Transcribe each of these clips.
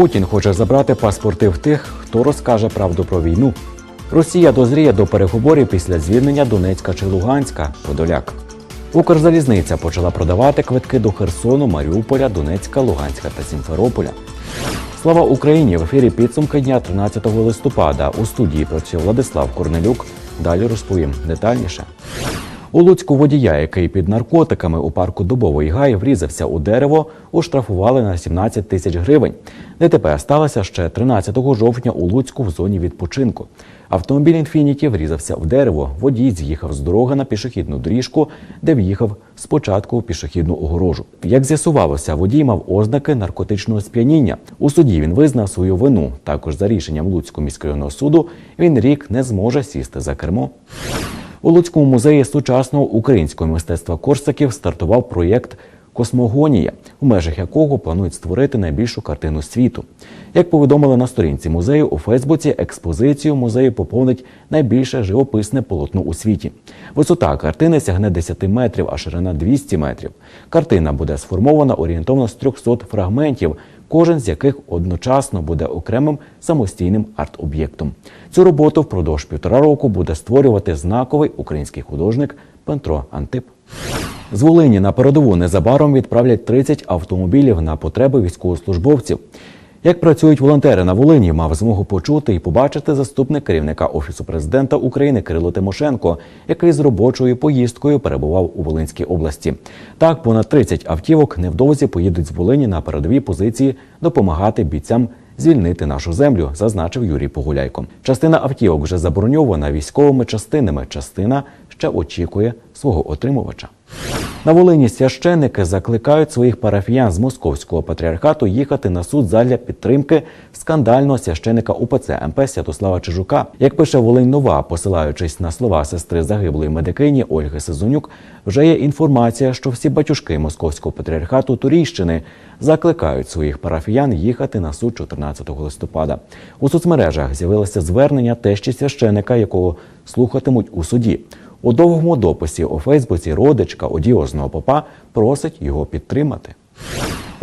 Путін хоче забрати паспорти в тих, хто розкаже правду про війну. Росія дозріє до переговорів після звільнення Донецька чи Луганська. Подоляк. Укрзалізниця почала продавати квитки до Херсону, Маріуполя, Донецька, Луганська та Сімферополя. Слава Україні! В ефірі підсумки дня 13 листопада. У студії працює Владислав Корнелюк. Далі розповім детальніше. У Луцьку водія, який під наркотиками у парку Дубовий Гай врізався у дерево, оштрафували на 17 тисяч гривень. ДТП сталося ще 13 жовтня у Луцьку в зоні відпочинку. Автомобіль «Інфініті» врізався в дерево. Водій з'їхав з дороги на пішохідну доріжку, де в'їхав спочатку в пішохідну огорожу. Як з'ясувалося, водій мав ознаки наркотичного сп'яніння. У суді він визнав свою вину. Також за рішенням Луцького міськрайонного суду він рік не зможе сісти за кермо. У Луцькому музеї сучасного українського мистецтва Корсаків стартував проєкт Космогонія, у межах якого планують створити найбільшу картину світу. Як повідомили на сторінці музею у Фейсбуці, експозицію музею поповнить найбільше живописне полотно у світі. Висота картини сягне 10 метрів, а ширина 200 метрів. Картина буде сформована орієнтовно з 300 фрагментів, кожен з яких одночасно буде окремим самостійним арт-об'єктом. Цю роботу впродовж півтора року буде створювати знаковий український художник Петро Антип. З Волині на передову незабаром відправлять 30 автомобілів на потреби військовослужбовців. Як працюють волонтери на Волині, мав змогу почути і побачити заступник керівника офісу президента України Кирило Тимошенко, який з робочою поїздкою перебував у Волинській області. Так, понад 30 автівок невдовзі поїдуть з Волині на передові позиції допомагати бійцям звільнити нашу землю, зазначив Юрій Погуляйко. Частина автівок вже заброньована військовими частинами. Частина ще очікує свого отримувача. На Волині священники закликають своїх парафіян з московського патріархату їхати на суд задля підтримки скандального священика УПЦ МП Святослава Чижука. Як пише Волинь Нова, посилаючись на слова сестри загиблої медикині Ольги Сезонюк, вже є інформація, що всі батюшки московського патріархату Турійщини закликають своїх парафіян їхати на суд 14 листопада. У соцмережах з'явилося звернення тещі священика, якого слухатимуть у суді. У довгому дописі у Фейсбуці родичка одіозного попа просить його підтримати.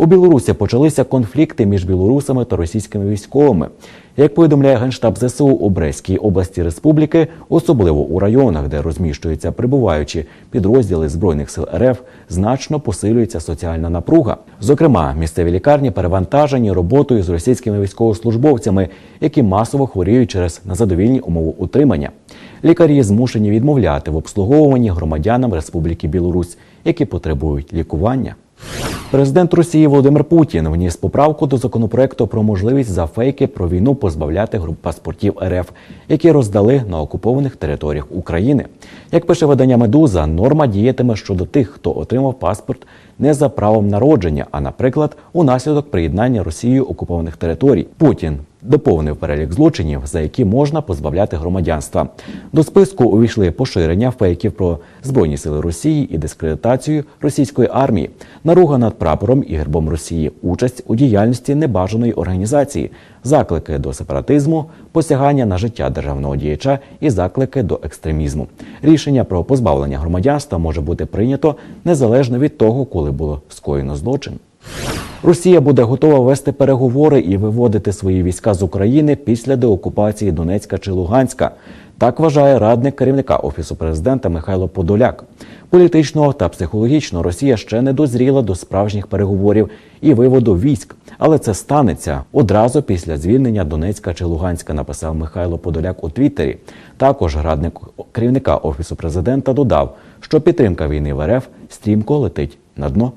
У Білорусі почалися конфлікти між білорусами та російськими військовими. Як повідомляє Генштаб ЗСУ у Брестській області республіки, особливо у районах, де розміщуються прибуваючі підрозділи збройних сил РФ, значно посилюється соціальна напруга. Зокрема, місцеві лікарні перевантажені роботою з російськими військовослужбовцями, які масово хворіють через незадовільні умови утримання. Лікарі змушені відмовляти в обслуговуванні громадянам Республіки Білорусь, які потребують лікування. Президент Росії Володимир Путін вніс поправку до законопроекту про можливість за фейки про війну позбавляти груп паспортів РФ, які роздали на окупованих територіях України. Як пише видання Медуза, норма діятиме щодо тих, хто отримав паспорт не за правом народження, а, наприклад, унаслідок приєднання Росією окупованих територій. Путін доповнив перелік злочинів, за які можна позбавляти громадянства. До списку увійшли поширення фейків про збройні сили Росії і дискредитацію російської армії, наруга над прапором і гербом Росії, участь у діяльності небажаної організації, заклики до сепаратизму, посягання на життя державного діяча і заклики до екстремізму. Рішення про позбавлення громадянства може бути прийнято незалежно від того, коли було скоєно злочин. Росія буде готова вести переговори і виводити свої війська з України після деокупації Донецька чи Луганська. Так вважає радник керівника офісу президента Михайло Подоляк. Політично та психологічно Росія ще не дозріла до справжніх переговорів і виводу військ, але це станеться одразу після звільнення Донецька чи Луганська. Написав Михайло Подоляк у Твіттері. Також радник керівника офісу президента додав, що підтримка війни в РФ стрімко летить на дно.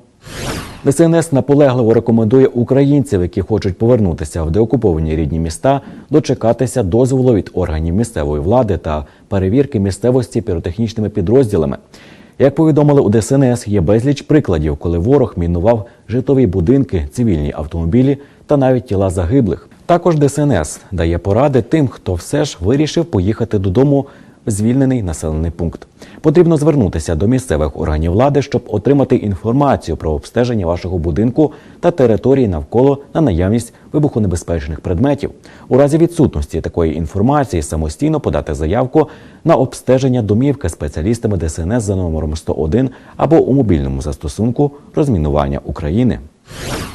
ДСНС наполегливо рекомендує українців, які хочуть повернутися в деокуповані рідні міста, дочекатися дозволу від органів місцевої влади та перевірки місцевості піротехнічними підрозділами. Як повідомили у ДСНС, є безліч прикладів, коли ворог мінував житлові будинки, цивільні автомобілі та навіть тіла загиблих. Також ДСНС дає поради тим, хто все ж вирішив поїхати додому звільнений населений пункт. Потрібно звернутися до місцевих органів влади, щоб отримати інформацію про обстеження вашого будинку та території навколо на наявність вибухонебезпечних предметів. У разі відсутності такої інформації самостійно подати заявку на обстеження домівки спеціалістами ДСНС за номером 101 або у мобільному застосунку розмінування України.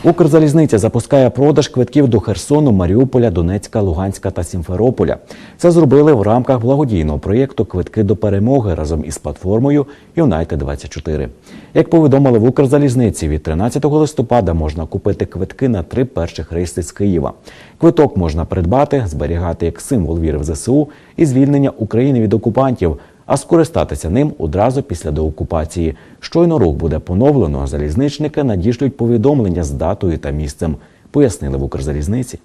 Укрзалізниця запускає продаж квитків до Херсону, Маріуполя, Донецька, Луганська та Сімферополя. Це зробили в рамках благодійного проєкту Квитки до перемоги разом із платформою Юнайтед 24 Як повідомили в Укрзалізниці, від 13 листопада можна купити квитки на три перших рейси з Києва. Квиток можна придбати, зберігати як символ віри в ЗСУ і звільнення України від окупантів а скористатися ним одразу після деокупації. Щойно рух буде поновлено, залізничники надішлють повідомлення з датою та місцем, пояснили в Укрзалізниці.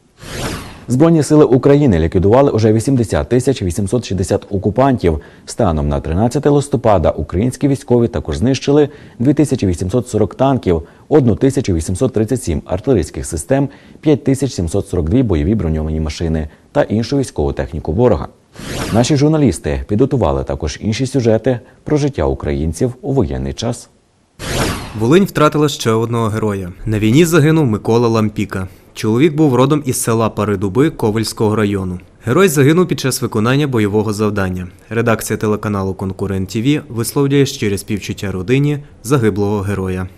Збройні сили України ліквідували уже 80 тисяч 860 окупантів. Станом на 13 листопада українські військові також знищили 2840 танків, 1837 артилерійських систем, 5742 бойові броньовані машини та іншу військову техніку ворога. Наші журналісти підготували також інші сюжети про життя українців у воєнний час. Волинь втратила ще одного героя. На війні загинув Микола Лампіка. Чоловік був родом із села Паридуби Ковальського району. Герой загинув під час виконання бойового завдання. Редакція телеканалу Конкурент ТВ висловлює щире співчуття родині загиблого героя.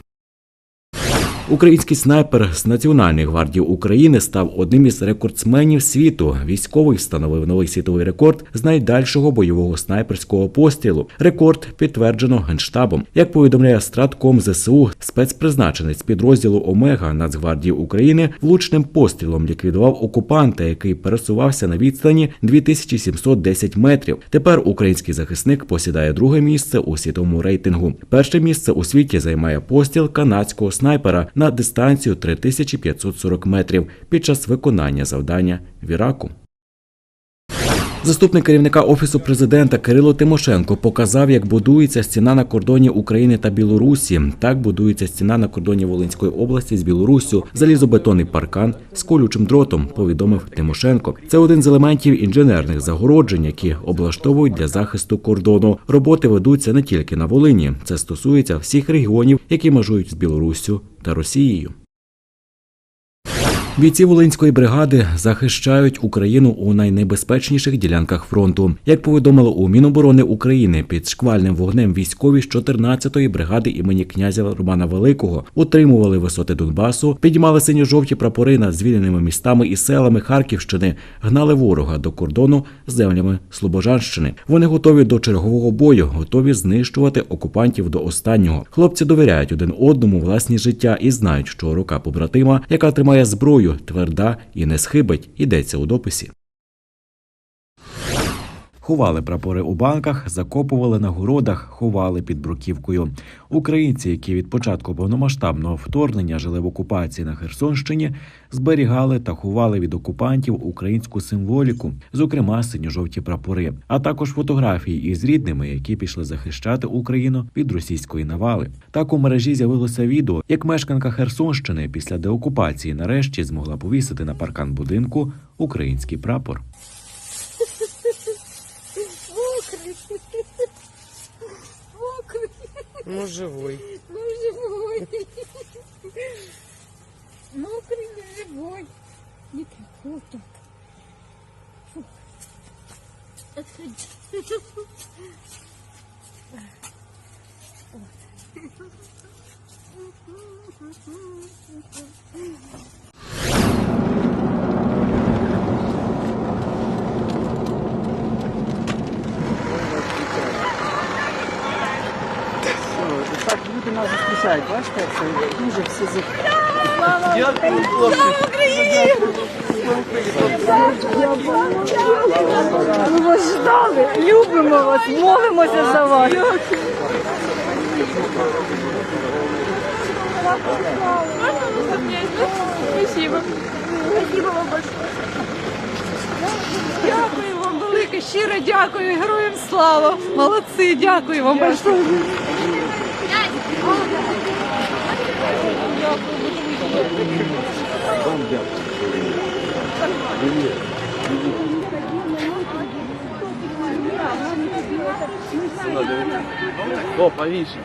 Український снайпер з Національної гвардії України став одним із рекордсменів світу. Військовий встановив новий світовий рекорд з найдальшого бойового снайперського пострілу. Рекорд підтверджено генштабом. Як повідомляє Стратком ЗСУ, спецпризначенець підрозділу Омега Нацгвардії України влучним пострілом ліквідував окупанта, який пересувався на відстані 2710 метрів. Тепер український захисник посідає друге місце у світовому рейтингу. Перше місце у світі займає постріл канадського снайпера на дистанцію 3540 метрів під час виконання завдання в Іраку. Заступник керівника офісу президента Кирило Тимошенко показав, як будується стіна на кордоні України та Білорусі. Так будується стіна на кордоні Волинської області з Білоруссю, залізобетонний паркан з колючим дротом. Повідомив Тимошенко. Це один з елементів інженерних загороджень, які облаштовують для захисту кордону. Роботи ведуться не тільки на Волині. Це стосується всіх регіонів, які межують з Білоруссю та Росією. Бійці Волинської бригади захищають Україну у найнебезпечніших ділянках фронту. Як повідомили у Міноборони України, під шквальним вогнем військові з 14-ї бригади імені князя Романа Великого утримували висоти Донбасу, підіймали синьо-жовті прапори над звільненими містами і селами Харківщини, гнали ворога до кордону з землями Слобожанщини. Вони готові до чергового бою, готові знищувати окупантів до останнього. Хлопці довіряють один одному власні життя і знають, що рука побратима, яка тримає зброю, тверда і не схибить, ідеться у дописі. Ховали прапори у банках, закопували на городах, ховали під бруківкою. Українці, які від початку повномасштабного вторгнення жили в окупації на Херсонщині, зберігали та ховали від окупантів українську символіку, зокрема синьо-жовті прапори, а також фотографії із рідними, які пішли захищати Україну від російської навали. Так у мережі з'явилося відео, як мешканка Херсонщини після деокупації нарешті змогла повісити на паркан будинку український прапор. Ну, живой. Ну, живой. Мокрый, но живой. Не так, вот. Отходи. Так нас зустрічають, бачите, це дуже всі за... Ми вас ждали, любимо вас, молимося за вас. Спасибо. Спасибо вам большое. Дякую вам велике, щиро дякую, героям слава. Молодці, дякую вам большое. О, повіше.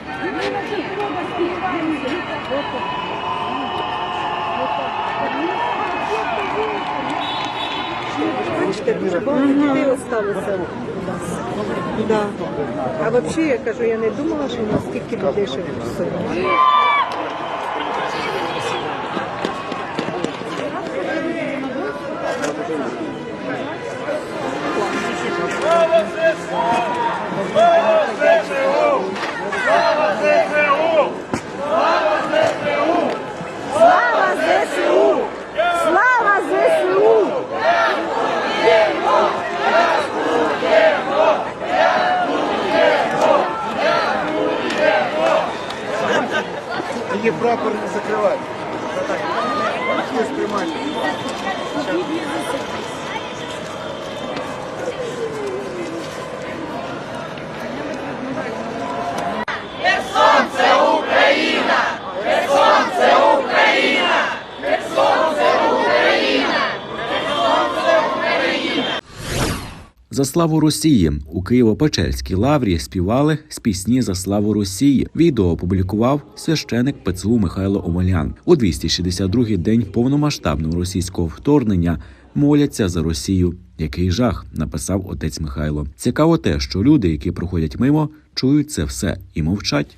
Дуже багато дітей. Да. А взагалі, я кажу, я не думала, що у нас стільки людей ще тут. Слава ЗСУ! Слава ЗСУ! Тільки прапор не закривати. Хтось приймати. За славу Росії у Києво-Печерській лаврі співали з пісні за славу Росії. Відео опублікував священик ПЦУ Михайло Омелян. У 262-й день повномасштабного російського вторгнення моляться за Росію. Який жах написав отець Михайло. Цікаво те, що люди, які проходять мимо, чують це все і мовчать.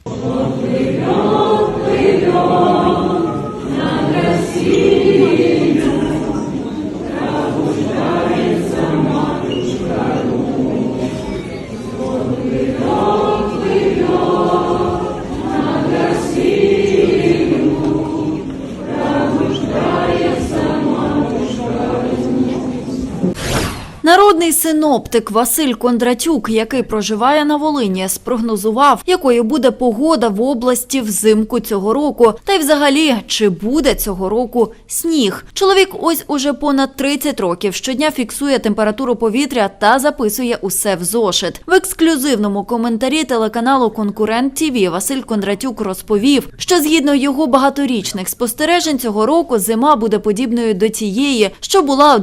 Народний синоптик Василь Кондратюк, який проживає на Волині, спрогнозував, якою буде погода в області взимку цього року, та й взагалі чи буде цього року сніг. Чоловік ось уже понад 30 років щодня фіксує температуру повітря та записує усе в зошит. В ексклюзивному коментарі телеканалу Конкурент ТІВІ Василь Кондратюк розповів, що згідно його багаторічних спостережень цього року зима буде подібною до тієї, що була у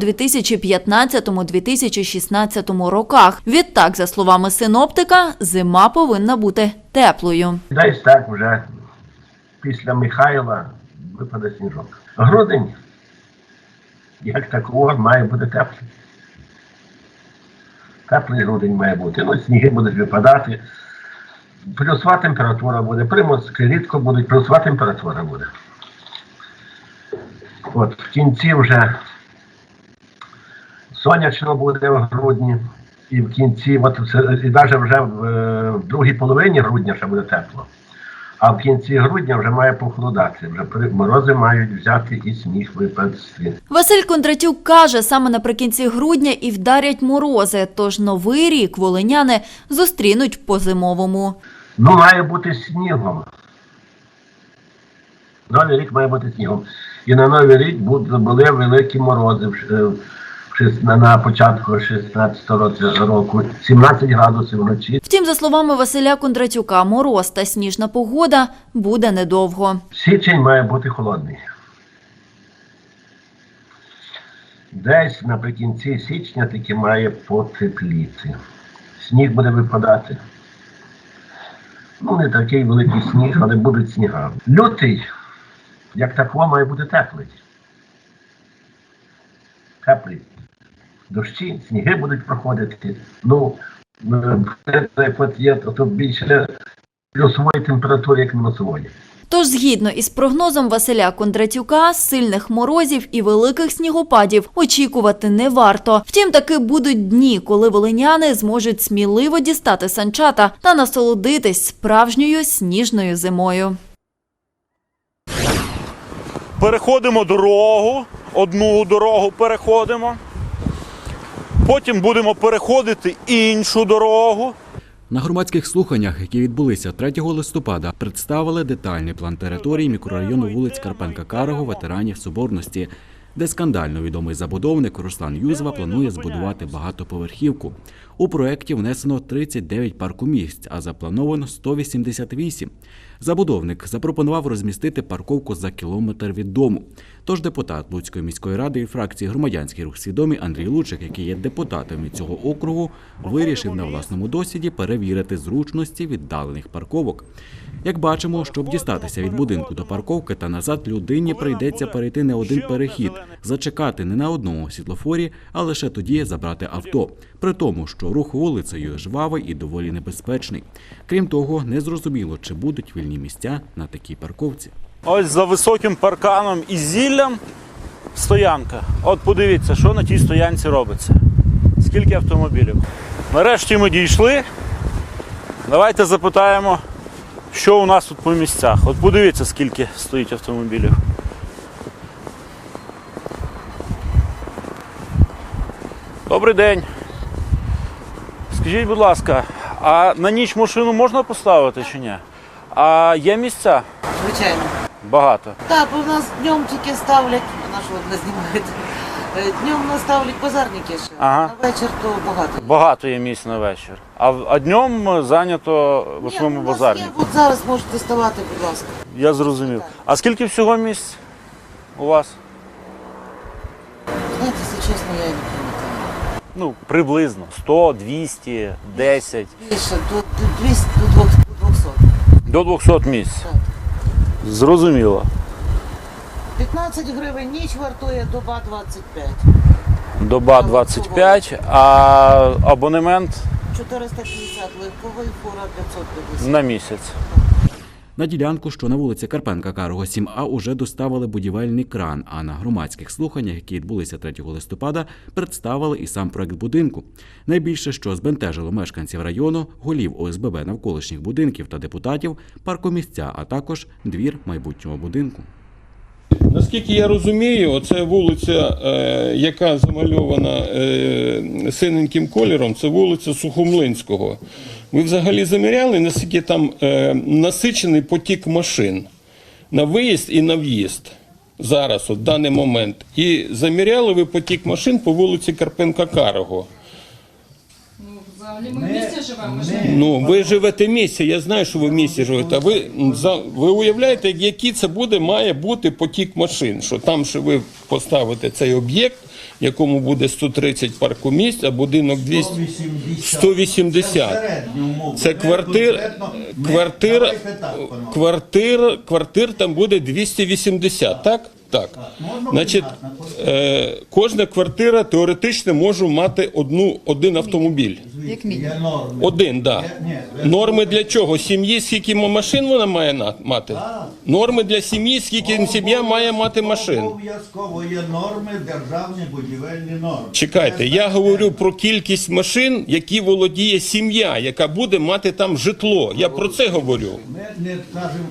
2015-2016 роках. Відтак, за словами синоптика, зима повинна бути теплою. Десь так вже після Михайла випаде сніжок. Грудень, як такого, має бути теплий. Теплий грудень має бути. Ну, сніги будуть випадати. Плюсова температура буде. Приморські рідко будуть, плюсова температура буде. От в кінці вже сонячно буде в грудні. І в кінці, от, і навіть вже в, е, в другій половині грудня ще буде тепло. А в кінці грудня вже має похолодати. Вже морози мають взяти і сніг випасти. Василь Кондратюк каже, саме наприкінці грудня і вдарять морози, тож новий рік волиняни зустрінуть по-зимовому. Ну, має бути снігом. Новий рік має бути снігом. І на Новий рік були великі морози е, на- початку 16 року, 17 градусів вночі. Втім, за словами Василя Кондратюка, мороз та сніжна погода буде недовго. Січень має бути холодний. Десь наприкінці січня таки має потепліти. Сніг буде випадати. Ну, не такий великий сніг, але будуть сніга. Лютий, як такого, має бути теплий. Теплий. Дощі, сніги будуть проходити. Ну, от є, то більше плюсової температури, як мінусової. Тож, згідно із прогнозом Василя Кондратюка, сильних морозів і великих снігопадів очікувати не варто. Втім, таки будуть дні, коли волиняни зможуть сміливо дістати санчата та насолодитись справжньою сніжною зимою. переходимо дорогу, одну дорогу переходимо. Потім будемо переходити іншу дорогу. На громадських слуханнях, які відбулися 3 листопада, представили детальний план території мікрорайону вулиць Карпенка Карого, ветеранів Соборності, де скандально відомий забудовник Руслан Юзва планує збудувати багатоповерхівку. У проєкті внесено 39 паркомісць, а заплановано 188. Забудовник запропонував розмістити парковку за кілометр від дому. Тож депутат Луцької міської ради і фракції громадянський рух свідомий Андрій Лучик, який є депутатом від цього округу, вирішив на власному досвіді перевірити зручності віддалених парковок. Як бачимо, щоб дістатися від будинку до парковки та назад, людині прийдеться перейти не один перехід, зачекати не на одному світлофорі, а лише тоді забрати авто. При тому, що рух вулицею жвавий і доволі небезпечний. Крім того, незрозуміло, чи будуть вільні місця на такій парковці. Ось за високим парканом і зіллям стоянка. От подивіться, що на тій стоянці робиться. Скільки автомобілів. Нарешті ми дійшли. Давайте запитаємо, що у нас тут по місцях. От подивіться, скільки стоїть автомобілів. Добрий день. Скажіть, будь ласка, а на ніч машину можна поставити чи ні? А є місця? Звичайно. Багато. Так, бо в нас днем тільки ставлять, вона ж не знімаєте. Е, Днем нас ставлять базарники ще. Ага. На вечір то багато. Багато є місць на вечір. А, в- а днем зайнято в Ні, основному нас базарні. є, От зараз можете ставати, будь ласка. Я зрозумів. А скільки всього місць у вас? Знаєте, якщо чесно, я не пам'ятаю. Ну, приблизно 100, 200, 10. Більше, до, до 200, до 200. До 200 місць. Так. Зрозуміло. 15 гривень ніч вартує, доба 25. Доба 25, а абонемент 450 легковий, фура 550. на місяць. На ділянку, що на вулиці Карпенка Карого 7А, уже доставили будівельний кран. А на громадських слуханнях, які відбулися 3 листопада, представили і сам проект будинку. Найбільше, що збентежило мешканців району, голів ОСББ навколишніх будинків та депутатів, паркомісця, а також двір майбутнього будинку. Наскільки я розумію, оце вулиця, е, яка замальована е, синеньким кольором, це вулиця Сухомлинського. Ви взагалі заміряли, наскільки там е, насичений потік машин на виїзд і на в'їзд зараз, от, в даний момент. І заміряли ви потік машин по вулиці Карпенка Карого. Ну, ви живете в місті, я знаю, що ви в місті живете. А ви, за, ви уявляєте, який це буде, має бути потік машин? Що там, що ви поставите цей об'єкт, в якому буде 130 паркомісць, а будинок 200, 180. Це квартир, квартира, квартир, квартир там буде 280, так? Так. Значить, е, кожна квартира теоретично може мати одну, один автомобіль. Як мінімум. Один, так. Да. Норми для чого? Сім'ї, скільки машин вона має мати? Норми для сім'ї, скільки сім'я має мати машин. Обов'язково є норми, державні будівельні норми. Чекайте, я говорю про кількість машин, які володіє сім'я, яка буде мати там житло. Я про це говорю. Ми не кажемо.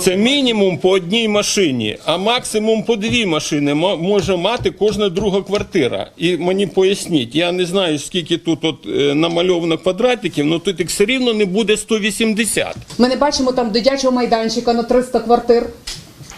Це мінімум по одній машині, а максимум по дві машини може мати кожна друга квартира. І мені поясніть, я не знаю, скільки тут от, е, намальовано квадратиків, але тут їх все рівно не буде 180. Ми не бачимо там дитячого майданчика на 300 квартир.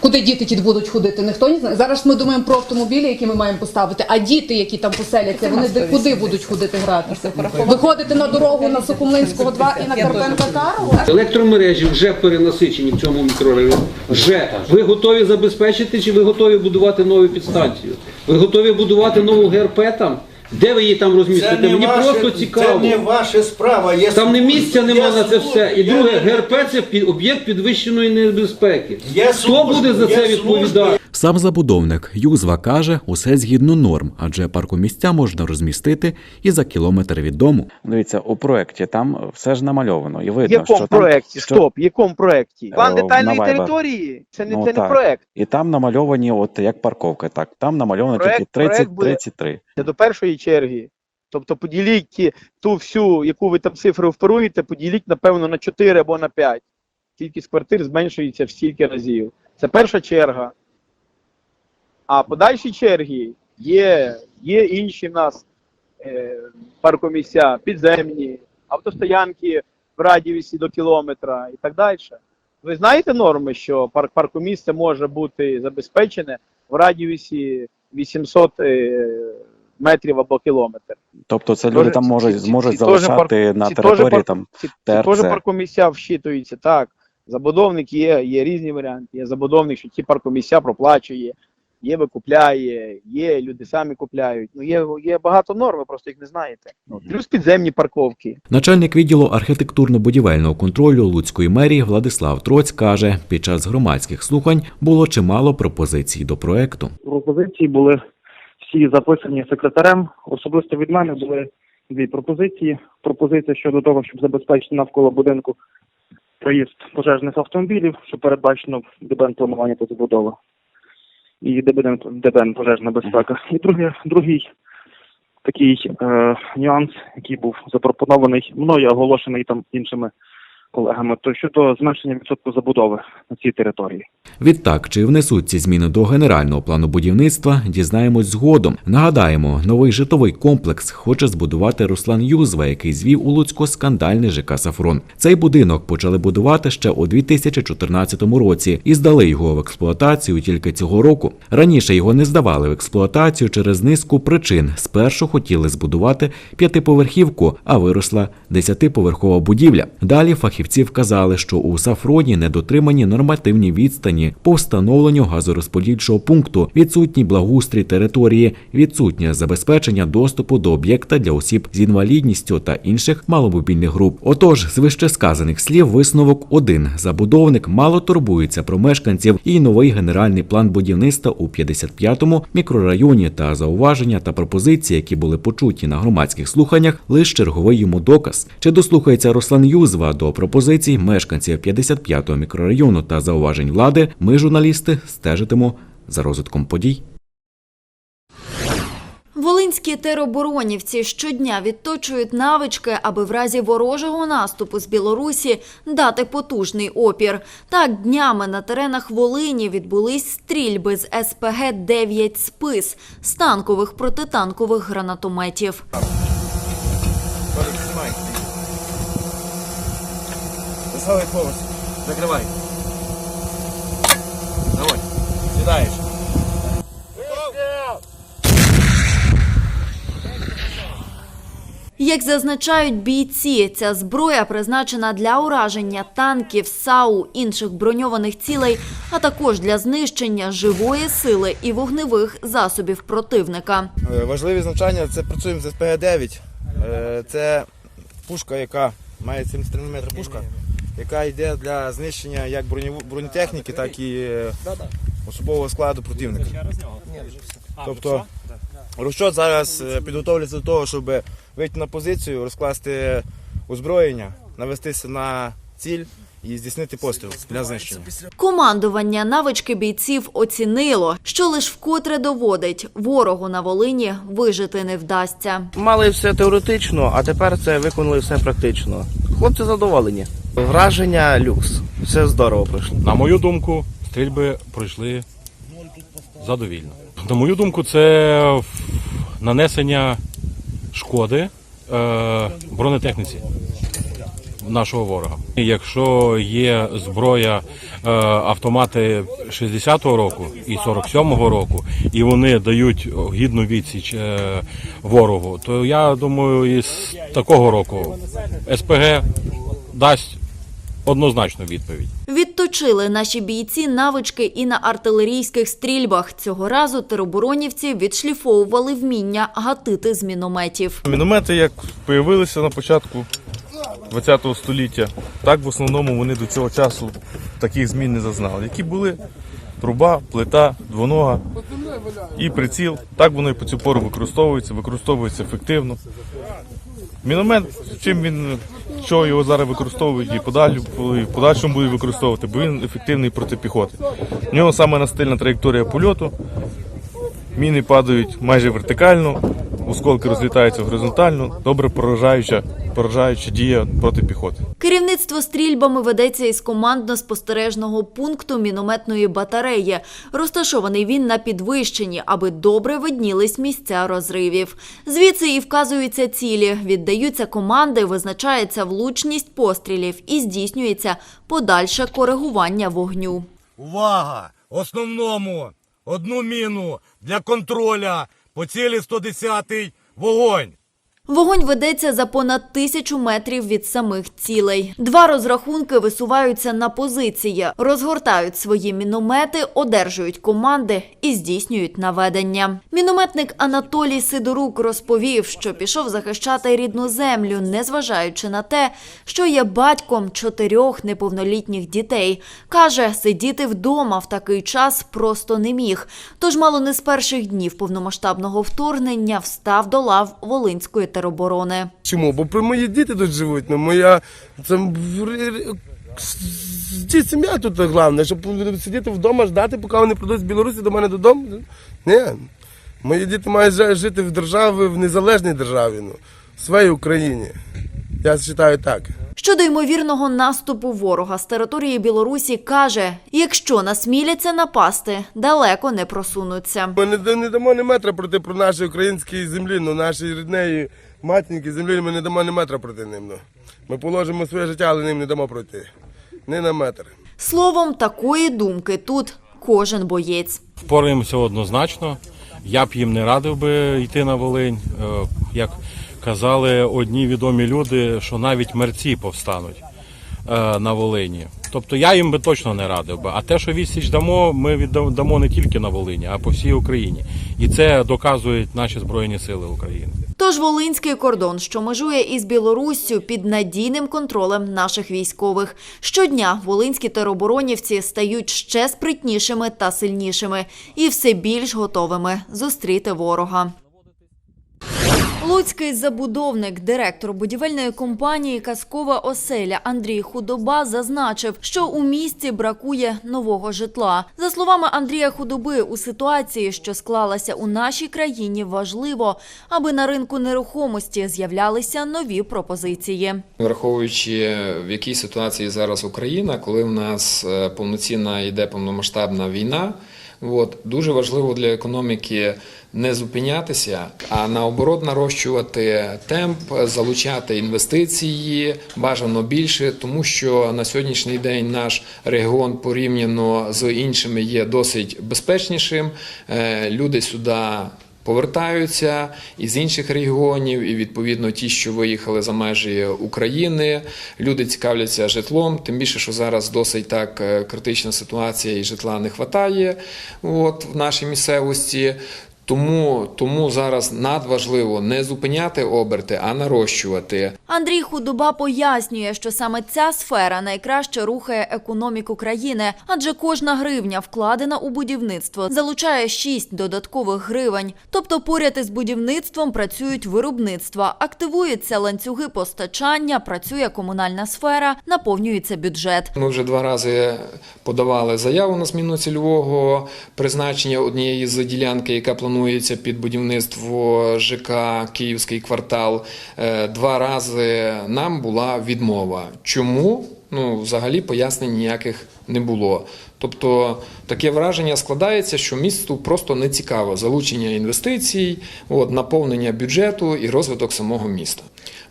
Куди діти ті будуть ходити? Ніхто не знає. Зараз ми думаємо про автомобілі, які ми маємо поставити. А діти, які там поселяться, вони де куди будуть ходити гратися? Виходити на дорогу на Сухомлинського 2 і на Карпенка Карого? Електромережі вже перенасичені в цьому мікрорайоні. Вже ви готові забезпечити, чи ви готові будувати нову підстанцію? Ви готові будувати нову ГРП там? Де ви її там розмістите? Мені просто цікаво. Це не ваша справа. Є Там не суд- місця нема є на це суд, все. І друге, ГРП це пі- об'єкт підвищеної небезпеки. Є Хто служби, буде за є це служби. відповідати? Сам забудовник Юзва каже, усе згідно норм, адже паркомісця можна розмістити і за кілометр від дому. Дивіться, у проєкті там все ж намальовано і В видно, якому проєкті? Стоп, в якому проєкті? План Е, детальної на Viber. території? Це не, Ну, це не так. проєкт. І там намальовані, от як парковка, так там намальовано Проект- тільки 30 проект буде- 33. Це до першої черги. Тобто поділіть ті- ту всю, яку ви там цифру вперуєте, поділіть, напевно, на 4 або на 5. Кількість квартир зменшується в стільки разів. Це перша черга. А подальші черги є, є інші в нас е, паркомісця, підземні, автостоянки в радіусі до кілометра і так далі. Ви знаєте норми, що парк паркомісце може бути забезпечене в радіусі 800 е, метрів або кілометр. Тобто це люди там можуть ці- ці- зможуть ці залишати парк- на ці території там Ці, ці ТРЦ. теж паркомісця вщитуються, так. Забудовник є, є різні варіанти. Є забудовник, що ті паркомісця проплачує, є викупляє, є люди самі купляють. Ну є, є багато норм, ви просто їх не знаєте. Плюс підземні парковки. Начальник відділу архітектурно-будівельного контролю Луцької мерії Владислав Троць каже, під час громадських слухань було чимало пропозицій до проекту. пропозиції були всі записані секретарем. Особисто від мене були дві пропозиції. Пропозиція щодо того, щоб забезпечити навколо будинку проїзд пожежних автомобілів, що передбачено в ДБН планування та забудови. і ДБН, ДБН пожежна безпека. І другий, другий такий е, нюанс, який був запропонований мною, оголошений там іншими колегами, то щодо зменшення відсотку забудови на цій території. Відтак, чи внесуть ці зміни до генерального плану будівництва, дізнаємось згодом. Нагадаємо, новий житловий комплекс хоче збудувати Руслан Юзва, який звів у Луцьку скандальний ЖК Сафрон. Цей будинок почали будувати ще у 2014 році і здали його в експлуатацію тільки цього року. Раніше його не здавали в експлуатацію через низку причин. Спершу хотіли збудувати п'ятиповерхівку, а виросла десятиповерхова будівля. Далі фахівці вказали, що у Сафроні недотримані нормативні відстані по встановленню газорозподільчого пункту, відсутній благоустрій території, відсутнє забезпечення доступу до об'єкта для осіб з інвалідністю та інших маломобільних груп. Отож, з вищесказаних слів, висновок один: забудовник мало турбується про мешканців і новий генеральний план будівництва у 55-му мікрорайоні та зауваження та пропозиції, які були почуті на громадських слуханнях, лише черговий йому доказ. Чи дослухається Руслан Юзва до пропозицій мешканців 55-го мікрорайону та зауважень влади? Ми, журналісти, стежитимо за розвитком подій. Волинські тероборонівці щодня відточують навички, аби в разі ворожого наступу з Білорусі дати потужний опір. Так, днями на теренах Волині відбулись стрільби з СПГ-9 «Спис» з танкових протитанкових гранатометів. Засовуй повністю. Закривай. Давай. Сідаєш. Як зазначають бійці, ця зброя призначена для ураження танків, САУ, інших броньованих цілей, а також для знищення живої сили і вогневих засобів противника. Е, Важливі значення це працюємо з СПГ-9. Е, Це пушка, яка має 73 мм пушка, яка йде для знищення як бронетехніки, так і е, особового складу противника. Тобто розчот зараз е, підготовлюється до того, щоб вийти на позицію, розкласти озброєння, навестися на ціль і здійснити постріл для знищення. Командування навички бійців оцінило, що лиш вкотре доводить, ворогу на Волині вижити не вдасться. Мали все теоретично, а тепер це виконали все практично. Хлопці задоволені. Враження люкс. Все здорово пройшло. На мою думку, стрільби пройшли задовільно. На мою думку, це нанесення шкоди е, бронетехніці нашого ворога. Якщо є зброя е, автомати 60-го року і 47-го року, і вони дають гідну відсіч е, ворогу, то я думаю, із такого року СПГ дасть однозначну відповідь. Відточили наші бійці навички і на артилерійських стрільбах. Цього разу тероборонівці відшліфовували вміння гатити з мінометів. Міномети, як з'явилися на початку ХХ століття, так в основному вони до цього часу таких змін не зазнали. Які були труба, плита, двонога і приціл. Так воно і по цю пору використовується, використовується ефективно. Міномет, чим він, що його зараз використовують і подалі, подальшому будуть використовувати, бо він ефективний проти піхоти. В нього саме настильна траєкторія польоту. Міни падають майже вертикально, осколки розлітаються горизонтально, добре поражаюча, поражаюча дія проти піхоти. Керівництво стрільбами ведеться із командно-спостережного пункту мінометної батареї. Розташований він на підвищенні, аби добре виднілись місця розривів. Звідси і вказуються цілі, віддаються команди, визначається влучність пострілів і здійснюється подальше коригування вогню. Увага! Основному одну міну для контроля по цілі 110-й вогонь. Вогонь ведеться за понад тисячу метрів від самих цілей. Два розрахунки висуваються на позиції, розгортають свої міномети, одержують команди і здійснюють наведення. Мінометник Анатолій Сидорук розповів, що пішов захищати рідну землю, незважаючи на те, що є батьком чотирьох неповнолітніх дітей. Каже, сидіти вдома в такий час просто не міг. Тож мало не з перших днів повномасштабного вторгнення встав до лав Волинської тероборони. Чому? Бо при мої діти тут живуть, ну моя це р- сім'я тут головне, щоб сидіти вдома, ждати, поки вони прийдуть з Білорусі до мене додому. Ні. Мої діти мають жити в державі, в незалежній державі, ну, в своїй Україні. Я вважаю так. Щодо ймовірного наступу ворога з території Білорусі каже, якщо насміляться напасти, далеко не просунуться. Ми не, не дамо ні метра проти про нашій українській землі, ну нашій ріднеї матінки землі ми не дамо ні метра проти ним. Ну. Ми положимо своє життя, але ним не дамо пройти. Не на метр. Словом, такої думки тут кожен боєць. Впораємося однозначно. Я б їм не радив би йти на Волинь. Е, Як казали одні відомі люди, що навіть мерці повстануть е, на Волині. Тобто я їм би точно не радив би. А те, що відсіч дамо, ми віддамо не тільки на Волині, а по всій Україні. І це доказують наші Збройні Сили України. Тож Волинський кордон, що межує із Білоруссю, під надійним контролем наших військових. Щодня волинські тероборонівці стають ще спритнішими та сильнішими і все більш готовими зустріти ворога. Луцький забудовник, директор будівельної компанії Казкова оселя Андрій Худоба зазначив, що у місті бракує нового житла. За словами Андрія Худоби, у ситуації, що склалася у нашій країні, важливо, аби на ринку нерухомості з'являлися нові пропозиції. Враховуючи в якій ситуації зараз Україна, коли в нас е, повноцінна йде повномасштабна війна, от, дуже важливо для економіки не зупинятися, а наоборот нарощувати темп, залучати інвестиції бажано більше, тому що на сьогоднішній день наш регіон порівняно з іншими є досить безпечнішим. Е, Люди сюди повертаються із інших регіонів, і відповідно ті, що виїхали за межі України, люди цікавляться житлом. Тим більше, що зараз досить так е, критична ситуація, і житла не вистачає от в нашій місцевості. Тому, тому зараз надважливо не зупиняти оберти, а нарощувати. Андрій Худоба пояснює, що саме ця сфера найкраще рухає економіку країни, адже кожна гривня, вкладена у будівництво, залучає 6 додаткових гривень. Тобто поряд із будівництвом працюють виробництва, активуються ланцюги постачання, працює комунальна сфера, наповнюється бюджет. Ми вже два рази подавали заяву на зміну цільового призначення однієї з ділянки, яка планується під будівництво ЖК Київський квартал. Е, Два рази нам була відмова. Чому? Ну, взагалі пояснень ніяких не було. Тобто таке враження складається, що місту просто не цікаво залучення інвестицій, от, наповнення бюджету і розвиток самого міста.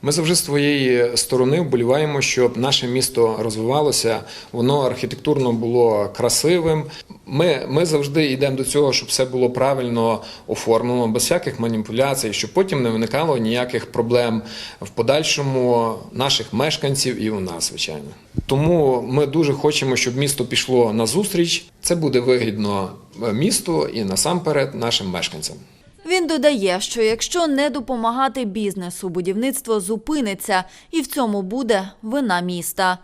Ми завжди з своєї сторони вболіваємо, щоб наше місто розвивалося, воно архітектурно було красивим. Ми, ми завжди йдемо до цього, щоб все було правильно оформлено, без всяких маніпуляцій, щоб потім не виникало ніяких проблем в подальшому наших мешканців і у нас, звичайно. Тому ми дуже хочемо, щоб місто пішло на зустріч. Це буде вигідно місту і насамперед нашим мешканцям. Він додає, що якщо не допомагати бізнесу, будівництво зупиниться, і в цьому буде вина міста.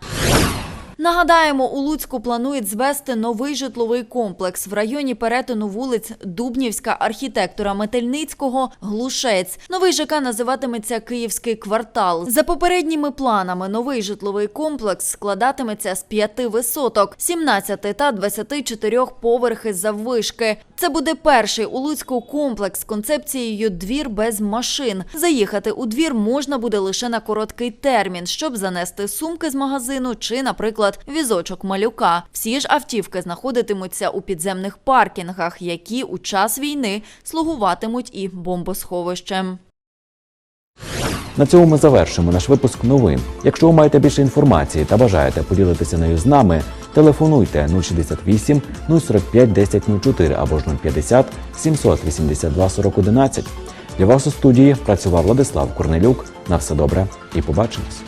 Нагадаємо, у Луцьку планують звести новий житловий комплекс в районі перетину вулиць Дубнівська, архітектора Метельницького, Глушець. Новий ЖК називатиметься Київський квартал. За попередніми планами, новий житловий комплекс складатиметься з п'яти висоток, 17 та 24 поверхи заввишки. Це буде перший у Луцьку комплекс з концепцією «Двір без машин». Заїхати у двір можна буде лише на короткий термін, щоб занести сумки з магазину чи, наприклад, візочок малюка. Всі ж автівки знаходитимуться у підземних паркінгах, які у час війни слугуватимуть і бомбосховищем. На цьому ми завершимо наш випуск новин. Якщо ви маєте більше інформації та бажаєте поділитися нею з нами, телефонуйте 068 045 1004 або ж 050 782 4011. Для вас у студії працював Владислав Корнелюк. На все добре і побачимось.